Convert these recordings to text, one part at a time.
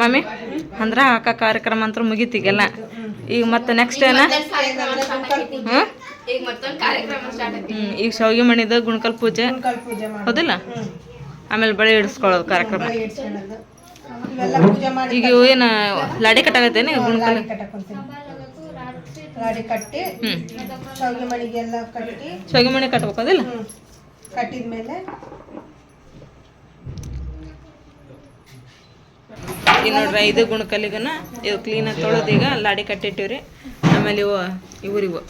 Mummy ಅಂದ್ರ ಹಾಕ ಕಾರ್ಯಕ್ರಮ ಅಂತ ಮುಗೀತಿಗೆಲ್ಲ. ಈಗ ಮತ್ತೆ ನೆಕ್ಸ್ಟ್ ಏನ? ಹ್ಞೂ ಈಗ ಶಾವಿಗೆ ಮಣಿದ ಗುಣಕಲ್ ಪೂಜೆ. ಹೌದಿಲ್ಲ? ಆಮೇಲೆ ಬಳೆ ಇಡಿಸ್ಕೊಳ್ಳೋದು ಕಾರ್ಯಕ್ರಮ. ಈಗ ಏನ ಲಾಡಿ ಕಟ್ಟಾಗತ್ತೇನೆ ಗುಣಕಲ್? ಶಾವಿಗೆ ಮಣಿ ಕಟ್ಬೇಕು ಹೌದಿಲ್ಲ? ಕಟ್ಟಿದ್ಮೇಲೆ ಈಗ ನೋಡ್ರಿ ಇದು ಗುಣಕಲ್ಲಿಗನ ಇವು ಕ್ಲೀನಾಗಿ ತೊಳೆದು ಈಗ ಲಾಡಿ ಕಟ್ಟಿಟ್ಟಿವ್ರಿ. ಆಮೇಲೆ ಇವು ಇವ್ರಿವು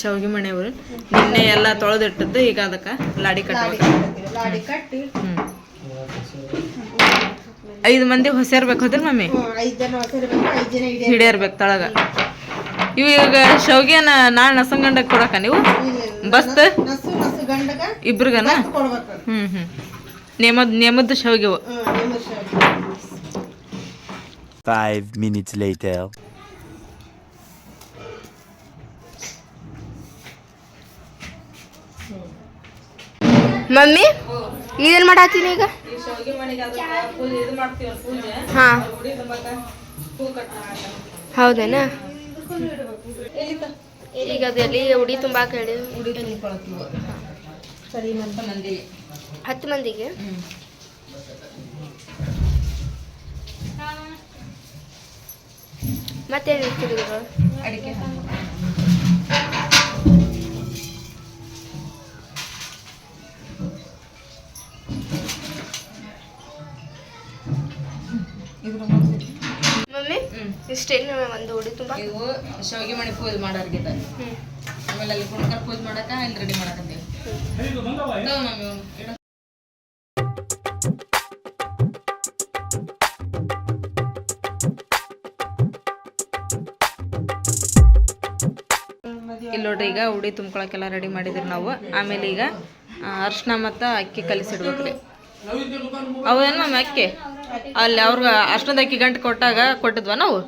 ಶಾವಿಗೆ ಮನೆಯವರು ಇವ್ರು ನಿನ್ನೆ ಎಲ್ಲ ತೊಳೆದಿಟ್ಟದ್ದು ಈಗ ಅದಕ್ಕೆ ಲಾಡಿ ಕಟ್ಟಿ. ಐದು ಮಂದಿ ಹೊಸರ್ಬೇಕು ಹೋದ್ರಿ ಮಮ್ಮಿ? ಐದ್ ಹಿಡಿಯರ್ಬೇಕು ತಳಗ. ಇವು ಈಗ ಶಾವಿಗೆನ ನಾಳೆ ನಸಂಗಂಡಕ್ಕೆ ಕೊಡಕ ನೀವು? ಬಸ್ ನಸು ನಸು ಗಂಡಗ ಇಬ್ರಿಗನ? ಹ್ಞೂ ಹ್ಮ್ ನೇಮದ್ ನೇಮದ್ದು ಶಾವಿಗೆ ಇವು ಹ್ಮ್ ನಿಮ್ಮ ಶಾವಿಗೆ Five minutes later. ಮಮ್ಮಿ ಇದೇನ್ ಮಾಡತ್ತೀನಿ ಈಗ ಹಾ ಹೌದೇನಾ ಈಗ ಅದೆಲ್ಲಿ ಉಡಿ ತುಂಬಾಕ ಹೇಳಿ ಸರಿ ನಂತ ಮಂದಿ ಹತ್ತು ಮಂದಿಗೆ ಇದ್ರೊಳಗೆ? ಅಡಿಕೆ ಮಮ್ಮಿ ಇಷ್ಟೇನು ಒಂದು ಉಡಿ ತುಂಬಾ? ಇವು ಶಾವಿಗೆ ಮಣಿ ಪೂಜೆ ಮಾಡೋರ್ಗಿದ ಹ್ಮ್. ಆಮೇಲೆ ಅಲ್ಲಿ ಕುಣಕರ್ ಪೂಜೆ ಮಾಡಕ ಇಲ್ಲಿ ರೆಡಿ ಮಾಡಕತ್ತೀವಿ. ಇದಾವ್ ಮಮ್ಮಿ ನೋಡ್ರಿ ಈಗ ಉಡಿ ತುಂಬ್ಕೊಳಕ್ಕೆಲ್ಲ ರೆಡಿ ಮಾಡಿದ್ರಿ ನಾವು. ಆಮೇಲೆ ಈಗ ಅರ್ಶಿನ ಮತ್ತು ಅಕ್ಕಿ ಕಲಿಸಿಡ್ಬೇಕ್ರಿ ಅವೇನು ಮ್ಯಾಮ್ ಅಕ್ಕಿ? ಅಲ್ಲಿ ಅವ್ರಿಗೆ ಅರ್ಶಿನದ ಅಕ್ಕಿ ಗಂಟು ಕೊಟ್ಟಾಗ ಕೊಟ್ಟಿದ್ವ ನಾವು?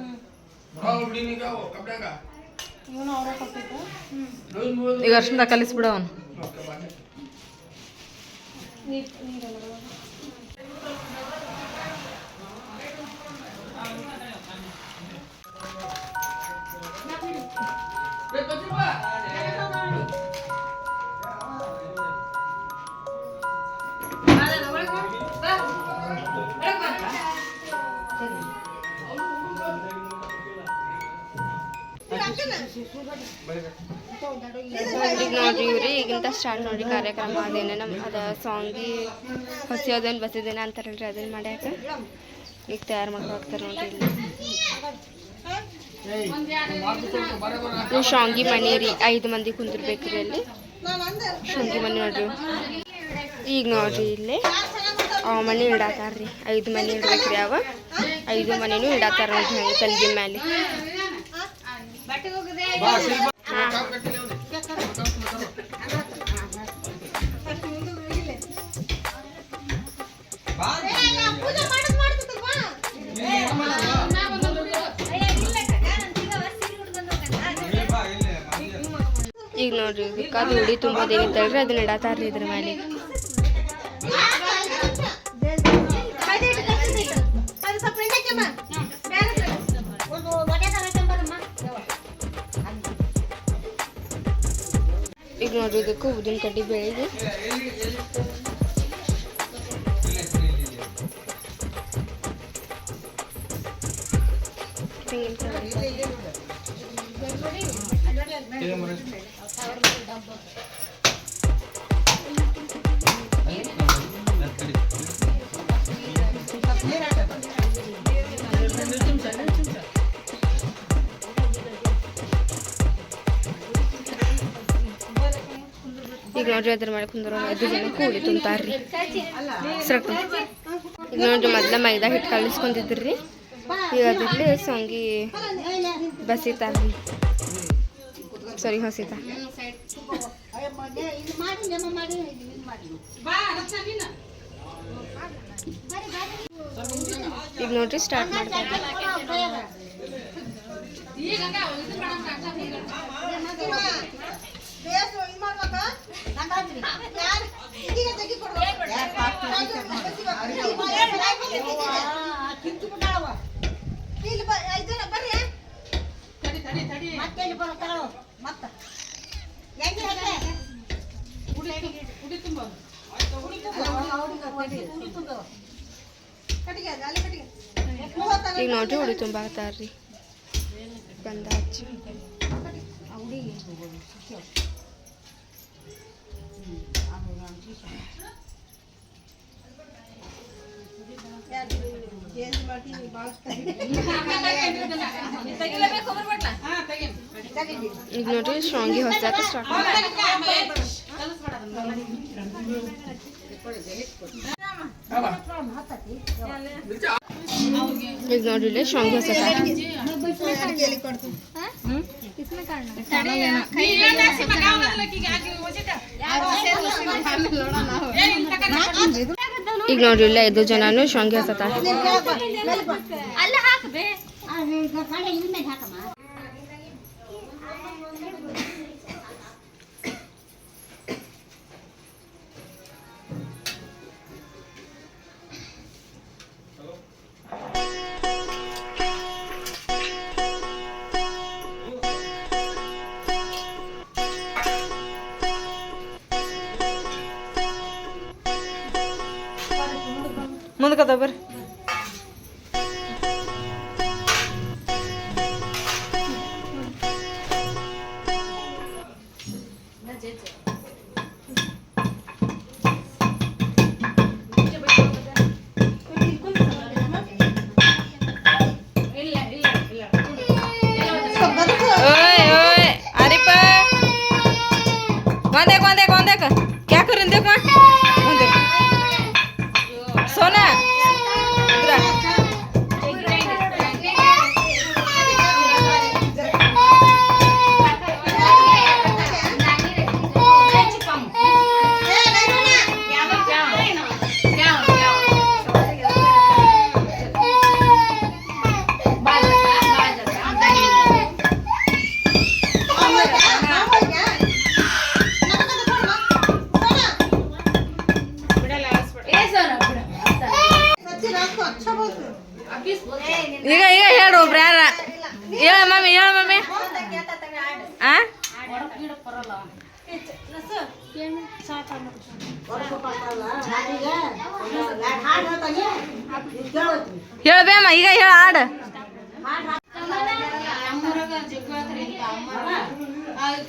ಈಗ ಅರ್ಶಿನದ ಕಲಿಸ್ಬಿಡ ಅವನು. ಈಗ ನೋಡ್ರಿ ಇವ್ರಿ ಈಗಿಂತ ಸ್ಟಾರ್ಟ್ ನೋಡ್ರಿ ಕಾರ್ಯಕ್ರಮ ಅದೇನ ನಮ್ಮ ಅದ ಸಾಂಗಿ ಹಸಿ ಅದನ್ನ ಬಸಿದೇನ ಅಂತಾರಲ್ರಿ ಅದನ್ನ ಮಾಡ್ಯಾಕ ಈಗ ತಯಾರು ಮಾಡ್ಕೊ ಹೋಗ್ತಾರೆ ನೋಡ್ರಿ ಇಲ್ಲಿ. ಶಾಂಗಿ ಮನೆ ರೀ, ಐದು ಮಂದಿ ಕುಂದಿರ್ಬೇಕ್ರಿ ಅಲ್ಲಿ. ಶಾಂಗಿ ಮನೆ ನೋಡ್ರಿ. ಈಗ ನೋಡ್ರಿ ಇಲ್ಲಿ. ಅವ ಮನೆ ಇಡಾತಾರ್ರಿ, ಐದು ಮನೆ ಇಡ್ಬೇಕ್ರಿ ಅವ. ಐದು ಮನೆನೂ ಇಡಾತಾರ ನೋಡ್ರಿ ಹಂಗೆ ತಲ್ಗಿ ಮೇಲೆ ಈಗ ನೋಡ್ರಿ ಕಾದು ಉಡಿ ತುಂಬೋದು ಏನಂತೇಳ್ರಿ ಅದನ್ನ ಇಡತಾರ್ರಿ ಇದ್ರ ಮೇಲೆ ಈಗ ನೋಡ್ರಿ ಇದಕ್ಕೂ ಉದಿನ ಕಡ್ಡಿ ಬೆಳಿಗ್ಗೆ ತೆಂಗಿನಕಾಯಿ ಈಗ ನೋಡ್ರಿ ಅದ್ರ ಮೇಲೆ ಕುಂದ್ರು ಐದು ಜನ ಕೂಡಿ ತುಂಬ್ತಾರ್ರಿ ಸರಕು ಈಗ ನೋಡ್ರಿ ಮೊದ್ಲ ಮೈದಾ ಹಿಟ್ಟು ಕಲಿಸ್ಕೊಂಡಿದ್ರಿ ಈಗ ಅದ್ರಲ್ಲಿ ಸೊಂಗಿ ಬಸಿತಾರ್ರಿ ಸರಿ ಹಸಿತಾ ಈಗ ನೋಡ್ರಿ ಸ್ಟಾರ್ಟ್ ಮಾಡ್ತಾರೆ ಈಗ. ಈಗ ನೋಡ್ರಿ ಉಡಿ ತುಂಬ ಹಾಕ್ತಾರ್ರಿ ಬಂದ ಹಚ್ಚಿ ಈಗ ನೋಡ್ರಿ ಶಾಂಗಿ ಹೊಸಾಕ ಸ್ಟಾರ್ಟ್ ಈಗ ನೋಡ್ರಿ ಇಲ್ಲಿ ಶಾಂಗಿ ಹೊಸಾಕ ಈಗ ನೋಡ್ರಿ ಇಲ್ಲ ಐದು ಜನನು ಶಾಂಗಿ ಹೊಸತ ಮುಂದಕ್ಕದ ಬರ್ರಿ ಈಗ ಈಗ ಹೇಳು ಒಬ್ರು ಯಾರ ಹೇಳ ಮಮ್ಮಿ ಹೇಳ ಮಮ್ಮಿ. ಆ? ಹೇಳ್ಬೇಮ್ಮ ಈಗ ಹೇಳ ಹಾಡು.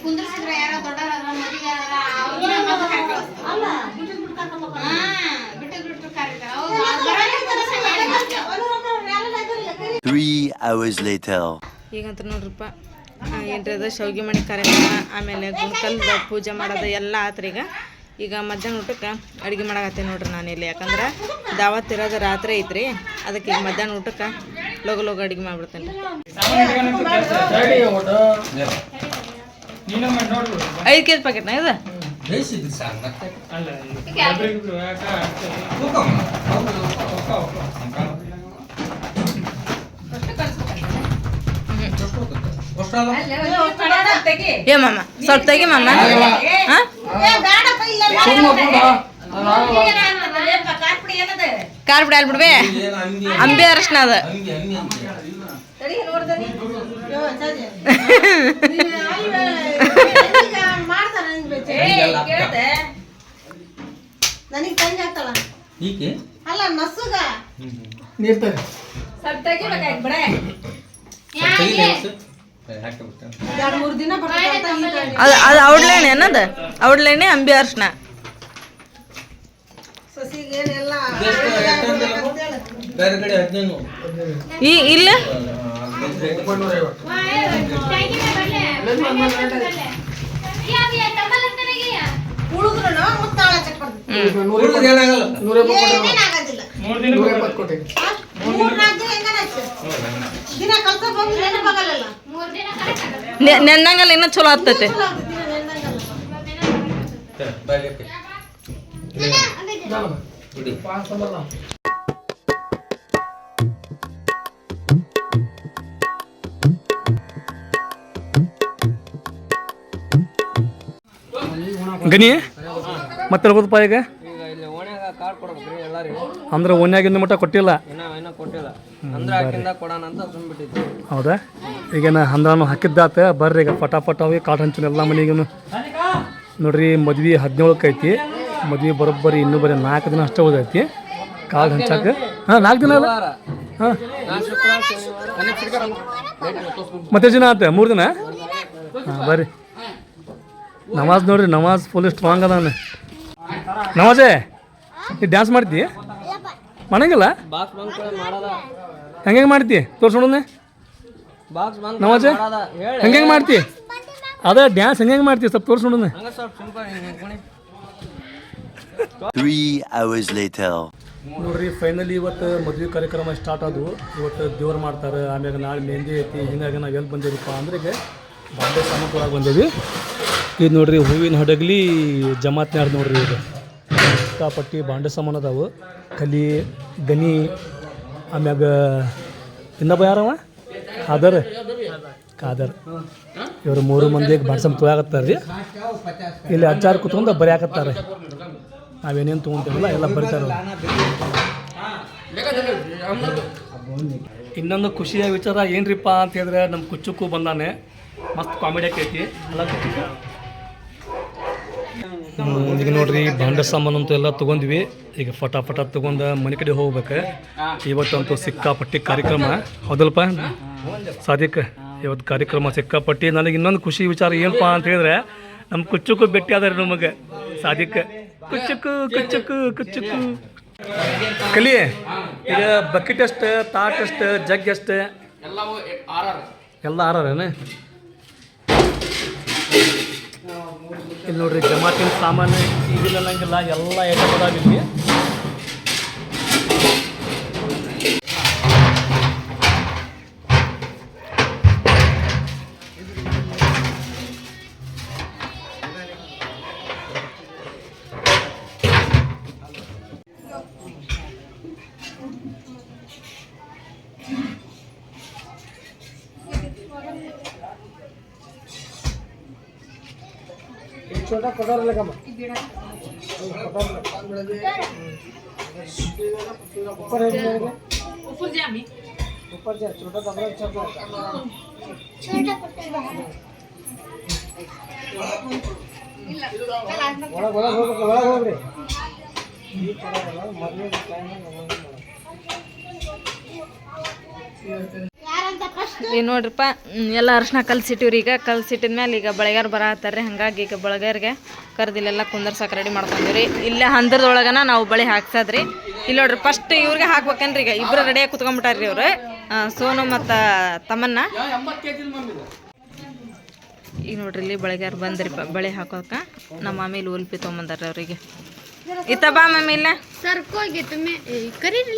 ಕುಂದ್ರಿಸಿದ್ರ ಯಾರ ದೊಡ್ಡರ ಮದುವೆ ಅವ್ರಿಗೆ ಬಿಟ್ಟು ಬಿಟ್ಟು ಅವರ್ಸ್ ಲೇಟರ್ hours later. ಈಗಂತ ನೋಡ್ರಪ್ಪ ಏನ್ರದ ಶಾವ್ಗೆ ಮಣಿ ಕಾರ್ಯಕ್ರಮ ಆಮೇಲೆ ಗುಣಕಲ್ದ ಪೂಜೆ ಮಾಡೋದು ಎಲ್ಲ ಆತ್ರಿ ಈಗ. ಈಗ ಮಧ್ಯಾಹ್ನ ಊಟಕ್ಕೆ ಅಡುಗೆ ಮಾಡಕತ್ತೆ ನೋಡ್ರಿ ನಾನು ಇಲ್ಲಿ. ಯಾಕಂದ್ರೆ ದಾವತ್ ಇರೋದು ರಾತ್ರಿ ಐತ್ರಿ. ಅದಕ್ಕೆ ಈಗ ಮಧ್ಯಾಹ್ನ ಊಟಕ್ಕೆ ಲೋಗ ಲೋಗ ಅಡುಗೆ ಮಾಡ್ಬಿಡ್ತೇನೆ. ಐದು ಕೆ ಜಿ ಪ್ಯಾಕೆಟ್ನ ಇದು ಏ ಮಾಮ ಸ್ವಲ್ಪ ತೆಗಿ ಮಾಮ ಹಾಂ ಖಾರ ಬಿಡಿ ಅಲ್ಲಿ ಬಿಡ್ಬೇ ಅಂಬೆ ಅರಶಿನ ಅದ ನನಗೆ ತಂಗಿ ಈಕೆ? ಅಲ್ಲ ನಸುಗ. ಎರಡು ಮೂರು ದಿನ ಬರ್ತೈತೆ ಅದು ಅದು ಔಡ್ಲೇಣೆ ಅನ್ನೋದು? ಔಡ್ಲೇಣೆ ಅಂಬೆ ಅರಶಿನ ಸಸಿಗೆ ಏನೆಲ್ಲ ಬೇರೆ ಕಡೆ ಹದಿನೈದು ಈ ಇಲ್ಲ? ಉಳಿದ್ರು ಮುತ್ತಾಳ ಚಕ್ಬಾರ್ದು ಉಳಿದ್ರೆ ಏನಾಗಲ್ಲ? ಏನೇನಾಗೋದಿಲ್ಲ ಮೂರ್ ನಾಲ್ಕು ದಿನ ದಿನ ಕಲ್ತ ಬಂದು ನೆನಪಾಗಲ್ಲ ನೆ- ನೆನ್ನಂಗಲ್ಲ ಇನ್ನ ಚಲೋ ಆಗ್ತೈತೆ. ದಿನ ಗನಿ ಮತ್ತೆ ಹೋಗೋದಪ್ಪ ಈಗ? ಅಂದ್ರೆ ಓನ್ಯಾಗಿಂದ ಮಟ್ಟ ಕೊಟ್ಟಿಲ್ಲ? ಹೌದಾ? ಈಗೇನ ಹಂದ್ರಾನು ಹಾಕಿದ್ದಾತ ಬರ್ರಿ ಈಗ ಪಟಾಪಟ ಹೋಗಿ ಕಾಟ್ ಹಂಚಿನ ಎಲ್ಲ ಮನೆಗೂ ನೋಡ್ರಿ ಮದ್ವೆ ಹದಿನೇಳಕ್ಕೆ ಐತಿ. ಮದ್ವೆ ಬರೋಬ್ಬರಿ ಇನ್ನೂ ಬರೀ ನಾಲ್ಕು ದಿನ ಅಷ್ಟೇ ಓದೈತಿ ಕಾಳು ಹಂಚಾಕ? ಹಾಂ ನಾಲ್ಕು ದಿನ ಅಲ್ಲ? ಹಾಂ. ಮತ್ತೆ ದಿನ ಆತ? ಮೂರು ದಿನ. ಹಾಂ ಬರ್ರಿ. ನಮಾಜ್ ನೋಡ್ರಿ ನಮಾಜ್ ಫುಲ್ ಸ್ಟ್ರಾಂಗ್ ಅದಾನೆ ನಮಾಜೇ? ನೀ ಡ್ಯಾನ್ಸ್ ಮಾಡ್ತಿ ಮಾಡಂಗಿಲ್ಲ? ಹೆಂಗೆ ಮಾಡ್ತಿ ತೋರ್ಸೋಣ ನಮಾಜೆ? ಹೆಂಗೆ ಮಾಡ್ತಿ ಅದೇ ಡ್ಯಾನ್ಸ್ ಹೆಂಗೆ ಮಾಡ್ತಿ ಸ್ವಲ್ಪ ತೋರ್ಸೋಣ. ನೋಡ್ರಿ ಫೈನಲಿ ಇವತ್ತು ಮದುವೆ ಕಾರ್ಯಕ್ರಮ ಸ್ಟಾರ್ಟ್ ಆದವು. ಇವತ್ತು ದೇವ್ರು ಮಾಡ್ತಾರೆ. ಆಮ್ಯಾಗ ನಾಳೆ ಮೆಹಂದಿ ಐತಿ ಹಿಂಗಾಗಿ ನಾವು ಎಲ್ಲಿ ಬಂದಿರಪ್ಪ ಅಂದ್ರೆ ಬಾಂಬೆ ಸಾಮಂತೊಳಗೆ ಬಂದೇವಿ. ಇದು ನೋಡ್ರಿ ಹೂವಿನ ಹಡಗಲಿ ಜಮಾತ್ನಾಡ್ ನೋಡ್ರಿ ಇದು. ಸಿಕ್ಕಾಪಟ್ಟಿ ಬಾಂಡೆ ಸಾಮಾನು ಅದಾವು ಕಲಿ, ಗನಿ, ಆಮ್ಯಾಗ ಇನ್ನೊಬ್ಬ ಯಾರವ ಖಾದರ್. ಖಾದರ್. ಇವರು ಮೂರು ಮಂದಿಗೆ ಬಾಡ್ಸಮ್ ತೊಳಾಕತ್ತಾರ ರೀ. ಇಲ್ಲಿ ಅಚ್ಚಾರ ಕುತ್ಕೊಂಡು ಬರೆಯಾಕತ್ತಾರೆ ನಾವೇನೇನು ತೊಗೊಂತೀವಲ್ಲ, ಎಲ್ಲ ಬರೀತಾರೆ ಇನ್ನೊಂದು ಖುಷಿಯ ವಿಚಾರ ಏನ್ರಿಪ್ಪ ಅಂತ ಹೇಳಿದ್ರೆ ನಮ್ಮ ಕುಚ್ಚುಕ್ಕು ಬಂದಾನೆ. ಮಸ್ತ್ ಕಾಮಿಡಿ ಆಕೈತಿ ಕುಚ್ಚುಕ್ಕು ಈಗ ನೋಡ್ರಿ ಭಾಂಡ ಸಾಮಾನು ಅಂತೂ ಎಲ್ಲ ತೊಗೊಂಡ್ವಿ. ಈಗ ಫಟಾಫಟ ತಗೊಂಡ ಮನೆ ಕಡೆ ಹೋಗ್ಬೇಕು. ಇವತ್ತಂತೂ ಸಿಕ್ಕಾಪಟ್ಟಿ ಕಾರ್ಯಕ್ರಮ. ಹೌದಲ್ಪ? ಸಾದಿಕ್ ಇವತ್ತು ಕಾರ್ಯಕ್ರಮ ಸಿಕ್ಕಾಪಟ್ಟಿ. ನನಗೆ ಇನ್ನೊಂದು ಖುಷಿ ವಿಚಾರ ಏನಪ್ಪ ಅಂತ ಹೇಳಿದ್ರೆ ನಮ್ಮ ಕುಚ್ಚುಕು ಭೇಟಿ ಅದಾರೆ ನಮಗೆ. ಸಾದಿಕ್ ಕುಚ್ಚುಕು ಕುಚ್ಚುಕು ಕುಚ್ಚುಕು. ಕಲಿ ಈಗ ಬಕೆಟ್ ಎಷ್ಟು ತಾಟ್ ಎಷ್ಟು ಜಗ್ ಎಷ್ಟು? ಎಲ್ಲ ಆರೇನೆ ಇಲ್ಲಿ ನೋಡ್ರಿ ಜಮಾತಿನ ಸಾಮಾನು ಈಗಿಲ್ಲ ಅನ್ನಂಗಿಲ್ಲ ಎಲ್ಲ ಐಟಮ್ छोटा कटोरा लगा ऊपर है ऊपर जा ऊपर जा छोटा कपड़ा अच्छा छोटा बड़ा बड़ा हो तो बड़ा हो रे। मरने का टाइम है ಈಗ ನೋಡ್ರಿಪ್ಪ ಎಲ್ಲ ಅರ್ಶಿನ ಕಲ್ಸಿಟ್ಟಿವ್ರಿ ಈಗ. ಕಲ್ಸಿಟ್ಟಿದ ಮೇಲೆ ಈಗ ಬಳಗಾರ ಬರತ್ತಾರ್ರಿ ಹಂಗಾಗಿ ಈಗ ಬಳಗಾರಿಗೆ ಕರ್ದಿಲ್ಲೆಲ್ಲ ಕುಂದರ್ಸಕ್ಕೆ ರೆಡಿ ಮಾಡ್ಕೊಂಡಿವ್ರಿ. ಇಲ್ಲೇ ಹಂದರದೊಳಗನ ನಾವು ಬಳೆ ಹಾಕ್ಸದ್ರಿ. ಇಲ್ಲಿ ನೋಡ್ರಿ ಫಸ್ಟ್ ಇವ್ರಿಗೆ ಹಾಕ್ಬೇಕೇನ್ರಿ ಈಗ? ಇಬ್ರು ರೆಡಿಯಾಗಿ ಕುತ್ಕೊಂಡ್ಬಿಟ್ಟಾರ್ರಿ ಇವ್ರು. ಸೋನು ಮತ್ತು ತಮ್ಮನ್ನ ಈಗ ನೋಡ್ರಿ ಇಲ್ಲಿ ಬಳಗಾರ ಬಂದ್ರಿಪ್ಪ ಬಳೆ ಹಾಕೋಕ ನಮ್ಮ ಮಾಮಿಲಿ ಉಲ್ಪಿ ತೊಗೊಂಬಂದಾರ ಅವರಿಗೆ. ಇತ್ತ ಬಾ ಮಮ್ಮಿ ಇಲ್ಲ. ಸರ್ಕೋಗಿ ಕರೀರಿ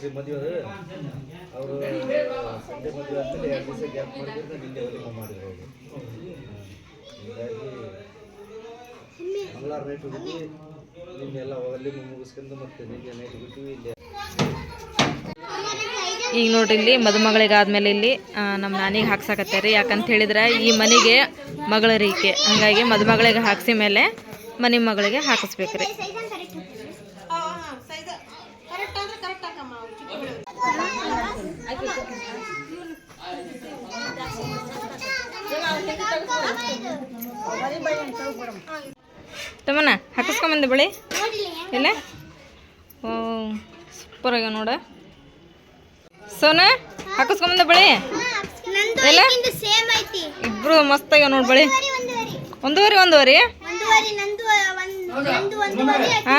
ಐತ್ರಿ ಮದುವೆ ಅವರು ಸಂಜೆ ಮದುವೆ ಆದ್ಮೇಲೆ ಎರಡು ದಿವಸ ಗ್ಯಾಪ್ ಮಾಡಿದ್ರೆ ನಿಂಗೆ ಹೊಲಿಗೆ ಮಾಡಿದ್ರು ಅವರು ಹೀಗಾಗಿ ಮಂಗಳವಾರ ನೈಟ್ ಹೋಗಿದ್ವಿ ನಿನ್ನೆಲ್ಲ ಹೊಲಿಗೆ ಮುಗಿಸ್ಕೊಂಡು ಮತ್ತೆ ನಿನ್ನೆ ನೈಟ್ ಬಿಟ್ಟಿವಿ ಇಲ್ಲಿ. ಈಗ ನೋಡ್ರಿ ಇಲ್ಲಿ ಮದುಮಗಳಿಗಾದ್ಮೇಲೆ ಇಲ್ಲಿ ನಮ್ಮ ನಾನಿಗೆ ಹಾಕ್ಸಾಕತ್ತೇರಿ ಯಾಕಂತ ಹೇಳಿದ್ರೆ ಈ ಮನೆಗೆ ಮಗಳ ರೀಕೆ. ಹಂಗಾಗಿ ಮದುಮಗಳಿಗೆ ಹಾಕ್ಸಿ ಮೇಲೆ ಮನೆ ಮಗಳಿಗೆ ಹಾಕಿಸ್ಬೇಕ್ರಿ ತಮ್ಮನ ಹಾಕಿಸ್ಕೊಂಬಂದೆ ಬಳಿ ಇಲ್ಲ ಓ ಸೂಪರ್ ಆಗ್ಯಾವ ನೋಡ. ಸೋನ, ಹಾಕಿಸ್ಕೊಂಬಂದೆ ಬಳಿ ಇಲ್ಲ ಇಬ್ರು ಮಸ್ತ್ ಆಗ್ಯಾವ ನೋಡಿ ಬಳಿ ಒಂದೂವರೆ ಒಂದೂವರೆ? ಹಾ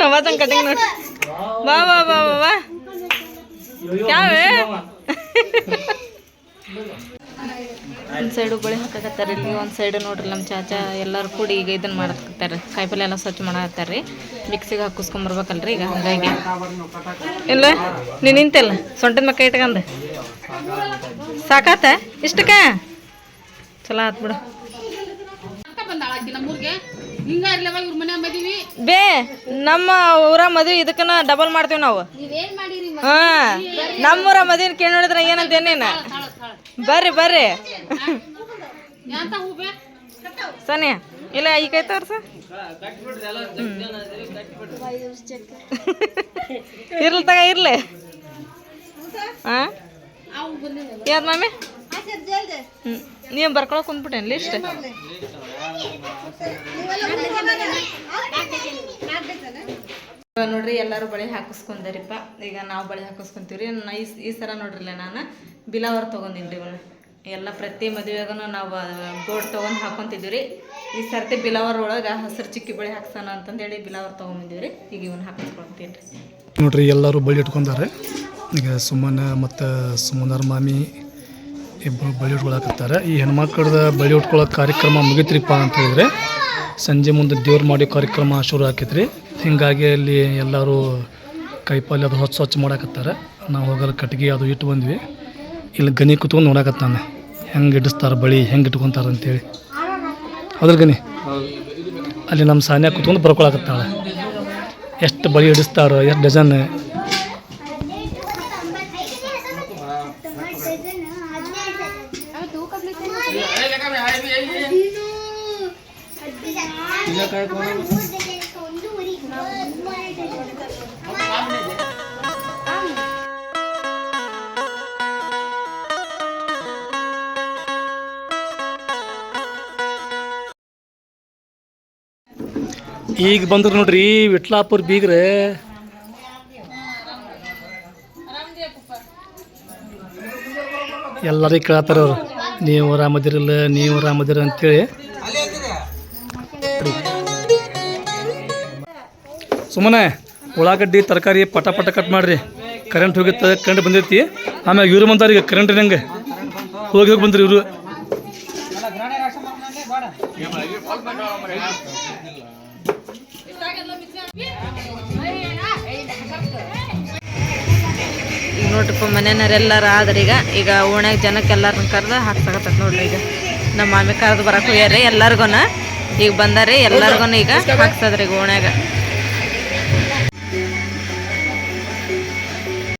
ನವಾಜನ್ ಕಟಿಂಗ್ ನೋಡಿ. ವಾ ವಾ ವಾ ವಾ. ಯಾವೇ? ಒಂದು ಸೈಡು ಬಳಿ ಹಾಕಕತ್ತಾರೆ ಇಲ್ಲಿ ಒಂದು ಸೈಡ್ ನೋಡ್ರಿ ನಮ್ಮ ಚಾಚಾ ಎಲ್ಲರೂ ಕೂಡಿ ಈಗ ಇದನ್ನ ಮಾಡಕತ್ತಾರೆ ಕಾಯಿಪಲ್ಲೆ ಎಲ್ಲ ಸ್ವಚ್ಛ ಮಾಡಕತ್ತಾರೆ ರೀ ಮಿಕ್ಸಿಗೆ ಹಾಕಿಸ್ಕೊಂಬರ್ಬೇಕಲ್ರಿ ಈಗ ಹಂಗಾಗಿ. ಇಲ್ಲ, ನೀನು ನಿಂತಲ್ಲ? ಸೊಂಟದ ಮಕ್ಕ ಇಟ್ಕಂದು ಸಾಕಾತ? ಇಷ್ಟಕ್ಕ? ಚಲೋ ಆತ್ ಬಿಡು. ಬೇ ನಮ್ಮ ಊರ ಮದ್ವಿ ಇದಕ್ಕನ ಡಬಲ್ ಮಾಡ್ತೀವಿ ನಾವು. ಹಾ ನಮ್ಮೂರ ಮದ್ವಿನ ಕೇಳಿ ನೋಡಿದ್ರೆ ಏನಂತ ಏನೇನ ಬರ್ರಿ ಬರ್ರಿ. ಸನಿ ಇಲ್ಲ ಈಗ ಕೈ ಸರ್ ಇರ್ಲಿ ತಗ ಇರ್ಲಿ. ಹಾ? ಯಾವ್ದು ಮಮ್ಮಿ ಹ್ಞೂ ನೀವು ಬರ್ಕೊಳಕ್ ಕುಂದ್ಬಿಟ್ಟೇನು ಲಿಸ್ಟ್ ನೋಡ್ರಿ, ಎಲ್ಲರೂ ಬಳೆ ಹಾಕಿಸ್ಕೊಂಡಾರಿಪ್ಪ. ಈಗ ನಾವು ಬಳೆ ಹಾಕಿಸ್ಕೊಂತೀವ್ರಿ. ಈ ಈ ಸರ ನೋಡ್ರಿಲ್ಲ ನಾನು. ಬಿಲಾವರ್ ತೊಗೊಂಡಿನಿ ರೀ ಎಲ್ಲ ಪ್ರತಿ ಮದುವೆಗೂ ನಾವು ಬೋರ್ಡ್ ತೊಗೊಂಡು ಹಾಕೊಂತಿದ್ದೀವ್ರಿ. ರೀ ಈ ಸರ್ತಿ ಬಿಲಾವರ್ ಒಳಗೆ ಹಸಿರು ಚಿಕ್ಕಿ ಬಳೆ ಹಾಕ್ಸೋಣ ಅಂತಂದೇಳಿ ಬಿಲಾವರ್ ತೊಗೊಂಬಂದಿವಿ ರೀ ಈಗ ಇವನು ಹಾಕಿಸ್ಕೊಳ್ತೀನಿ ರೀ ನೋಡ್ರಿ, ಎಲ್ಲರೂ ಬಳಿ ಇಟ್ಕೊಂಡಾರೆ. ಈಗ ಸುಮ್ಮನ ಮತ್ತು ಸುಮ್ಮನಾರ ಮಾಮಿ ಇಬ್ಬರು ಬಳಿ ಉಟ್ಕೊಳಕತ್ತಾರೆ ಈ ಹೆಣ್ಮಕ್ಳದ ಬಳಿ ಉಟ್ಕೊಳ್ಳೋ ಕಾರ್ಯಕ್ರಮ ಮುಗಿತ್ರಿಪ್ಪ ಅಂತ ಹೇಳಿದ್ರೆ, ಸಂಜೆ ಮುಂದೆ ದೇವ್ರು ಮಾಡಿ ಕಾರ್ಯಕ್ರಮ ಶುರು ಆಕೈತ್ರಿ. ಹೀಗಾಗಿ ಅಲ್ಲಿ ಎಲ್ಲರೂ ಕೈಪಲ್ಲೆ ಅದು ಹೊಚ್ಚ ಸ್ವಚ್ಛ ಮಾಡಾಕತ್ತಾರೆ ನಾವು ಹೋಗಲ್ಲ ಕಟ್ಗೆ ಅದು ಇಟ್ಟು ಬಂದ್ವಿ. ಇಲ್ಲಿ ಗನಿ ಕುತ್ಕೊಂಡು ನೋಡಾಕತ್ತಾನೆ. ಹೆಂಗೆ ಇಡಿಸ್ತಾರೆ ಬಳಿ, ಹೆಂಗೆ ಇಟ್ಕೊತಾರೆ ಅಂತೇಳಿ. ಅದ್ರ ಗನಿ ಅಲ್ಲಿ ನಮ್ಮ ಸಾನ್ಯ ಕುತ್ಕೊಂಡು ಬರ್ಕೊಳಕತ್ತಾಳೆ ಎಷ್ಟು ಬಳಿ ಹಿಡಿಸ್ತಾರೆ, ಎಷ್ಟು ಡಜನ್ ಈಗ ಬಂದ್ರು ನೋಡ್ರಿ ವಿಟ್ಲಾಪುರ ಬೀಗ್ರೆ ಎಲ್ಲರಿಗೆ ಕೇಳತ್ತಾರ ಅವರು. ನೀವು ರಾಮದಿರಲ್ಲ ನೀವು ರಾಮದಿರ ಅಂತೇಳಿ. ಸುಮ್ಮನೆ ಉಳ್ಳಾಗಡ್ಡಿ, ತರಕಾರಿ ಪಟ ಪಟ ಕಟ್ ಮಾಡ್ರಿ. ಕರೆಂಟ್ ಹೋಗಿತ್ತ ಕರೆಂಟ್ ಬಂದೈತಿ. ಆಮ್ಯಾಗ ಇವ್ರು ಬಂದಾರ ಈಗ ಕರೆಂಟ್ ನಂಗೆ ಹೋಗಿ ಹೋಗಿ ಬಂದ್ರಿ ಇವರು. ನೋಡ್ರಿಪ್ಪ, ಮನೆಯವರೆಲ್ಲರ ಆದ್ರೆ ಈಗ ಈಗ ಓಣ್ಯಾಗ ಜನಕ್ಕೆ ಎಲ್ಲರನ್ನ ಕರೆದು ಹಾಕ್ತಾಗತ್ತ ನೋಡ್ರಿ ಈಗ. ನಮ್ಮ ಮಾಮಿ ಕರೆದು ಬರಕ್ಕೆ ಹೋಗ್ಯಾರ ಎಲ್ಲರಿಗೂ ಈಗ ಬಂದಾರೆ ಎಲ್ಲರಿಗೂ ಈಗ ಹಾಕ್ಸದ್ರಿ ಈಗ ಓಣ್ಯಾಗ.